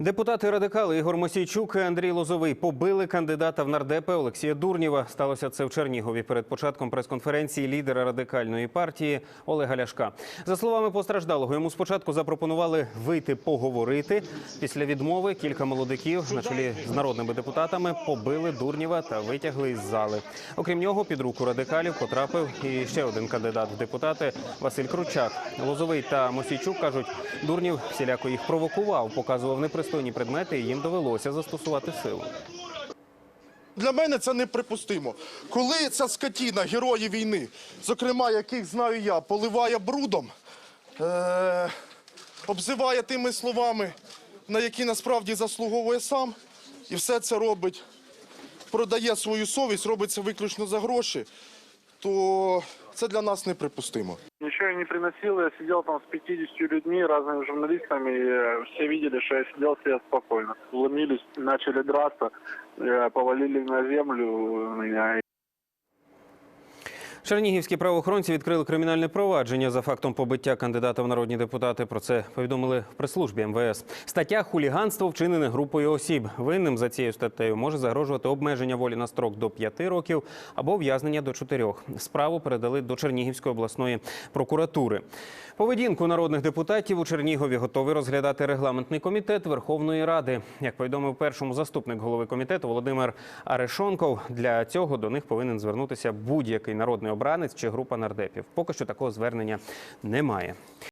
Депутати радикали Ігор Мосійчук і Андрій Лозовий побили кандидата в нардепи Олексія Дурнєва. Сталося це в Чернігові перед початком прес-конференції лідера радикальної партії Олега Ляшка. За словами постраждалого, йому спочатку запропонували вийти поговорити. Після відмови кілька молодиків на чолі з народними депутатами побили Дурнєва та витягли із зали. Окрім нього, під руку радикалів потрапив і ще один кандидат в депутати Василь Кручак. Лозовий та Мосійчук кажуть, Дурнів всіляко їх провокував, показував непристойні предмети, і їм довелося застосувати силу. Для мене це неприпустимо. Коли ця скотіна, герої війни, зокрема, яких знаю я, поливає брудом, е- обзиває тими словами, на які насправді заслуговує сам, і все це робить, продає свою совість, робить це виключно за гроші, то це для нас неприпустимо. Ничего не приносил, я сидел там с 50 людьми, разными журналистами, и э, все видели, что я сидел себе спокойно. Вломились, начали драться, э, повалили на землю меня. Чернігівські правоохоронці відкрили кримінальне провадження за фактом побиття кандидата в народні депутати. Про це повідомили в прес-службі МВС. Стаття хуліганство вчинене групою осіб. Винним за цією статтею може загрожувати обмеження волі на строк до 5 років або в'язнення до 4. Справу передали до Чернігівської обласної прокуратури. Поведінку народних депутатів у Чернігові готовий розглядати регламентний комітет Верховної Ради. Як повідомив першому заступник голови комітету Володимир Арешонков, для цього до них повинен звернутися будь-який народний обранець чи група нардепів. Поки що такого звернення немає.